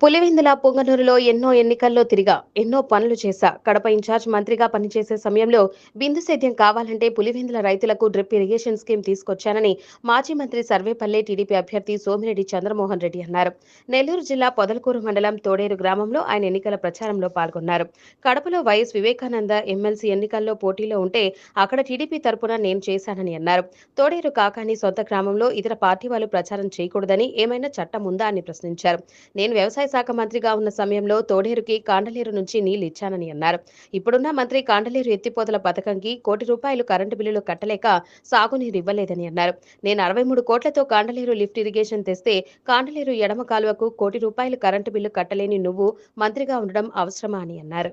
పులివెందుల పొంగనూరులో ఎన్నో ఎన్నికల్లో తిరిగా ఎన్నో పనులు చేశా. కడప ఇన్ఛార్జ్ మంత్రిగా పనిచేసే సమయంలో బిందు సేద్యం కావాలంటే పులివెందుల రైతులకు డ్రిప్ ఇరిగేషన్ స్కీమ్ తీసుకొచ్చానని మాజీ మంత్రి సర్వేపల్లె టీడీపీ అభ్యర్థి సోమిరెడ్డి చంద్రమోహన్ రెడ్డి అన్నారు. నెల్లూరు జిల్లా పొదలకూరు మండలం తోడేరు గ్రామంలో ఆయన ఎన్నికల ప్రచారంలో పాల్గొన్నారు. కడపలో వైఎస్ వివేకానంద ఎమ్మెల్సీ ఎన్నికల్లో పోటీలో ఉంటే అక్కడ టీడీపీ తరపున నేను చేశానని అన్నారు. తోడేరు కాకాని సొంత గ్రామంలో ఇతర పార్టీ వాళ్ళు ప్రచారం చేయకూడదని ఏమైనా చట్టం ఉందా అని ప్రశ్నించారు. నేను వ్యవసాయ శాఖ మంత్రిగా ఉన్న సమయంలో తోడేరుకి కాండలేరు నుంచి నీళ్ళు ఇచ్చానని అన్నారు. ఇప్పుడున్న మంత్రి కాండలేరు ఎత్తిపోతల పథకంకి కోటి రూపాయలు కరెంటు బిల్లులు కట్టలేక సాగునీరు ఇవ్వలేదని అన్నారు. నేను అరవై మూడు కోట్లతో కాండలేరు లిఫ్ట్ ఇరిగేషన్ తెస్తే కాండలేరు ఎడమ కాలువకు కోటి రూపాయలు కరెంటు బిల్లు కట్టలేని నువ్వు మంత్రిగా ఉండడం అవసరమా అని అన్నారు.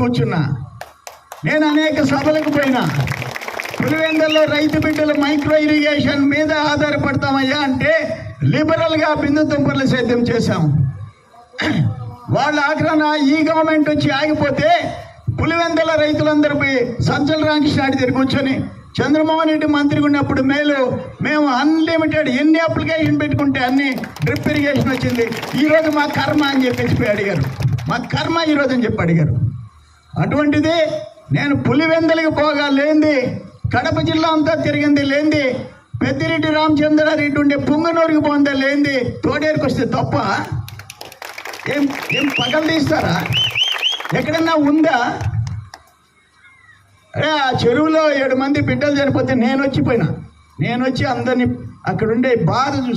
కూర్చున్నా. నేను అనేక సభలకు పోయినా. పులివెందుల్లో రైతు బిడ్డలు మైక్రో ఇరిగేషన్ మీద ఆధారపడతామయ్యా అంటే లిబరల్గా బిందు తుంపర్లు సేద్యం చేశాం. వాళ్ళ ఆగ్రహణ ఈ గవర్నమెంట్ వచ్చి ఆగిపోతే పులివెందల రైతులందరూ పోయి సజ్జల రామకృష్ణ దగ్గర కూర్చొని చంద్రమోహన్ రెడ్డి మంత్రిగా ఉన్నప్పుడు మేలు మేము అన్లిమిటెడ్ ఎన్ని అప్లికేషన్ పెట్టుకుంటే అన్ని డ్రిప్ ఇరిగేషన్ వచ్చింది. ఈరోజు మా కర్మ అని చెప్పేసి పోయి అడిగారు. మా కర్మ ఈరోజు అని చెప్పి అడిగారు. అటువంటిది నేను పులివెందలకి పోగా లేంది కడప జిల్లా అంతా తిరిగింది లేనిది పెద్దిరెడ్డి రామచంద్రారెడ్డి ఉండే పుంగనూరుకి పోందా లేంది? తోడేరుకు వస్తే తప్ప? ఏం ఏం పగలు తీస్తారా? ఎక్కడన్నా ఉందా? అరే ఆ చెరువులో ఏడు మంది బిడ్డలు చనిపోతే నేను వచ్చిపోయినా. నేను వచ్చి అందరినీ అక్కడుండే బాధ చూసాను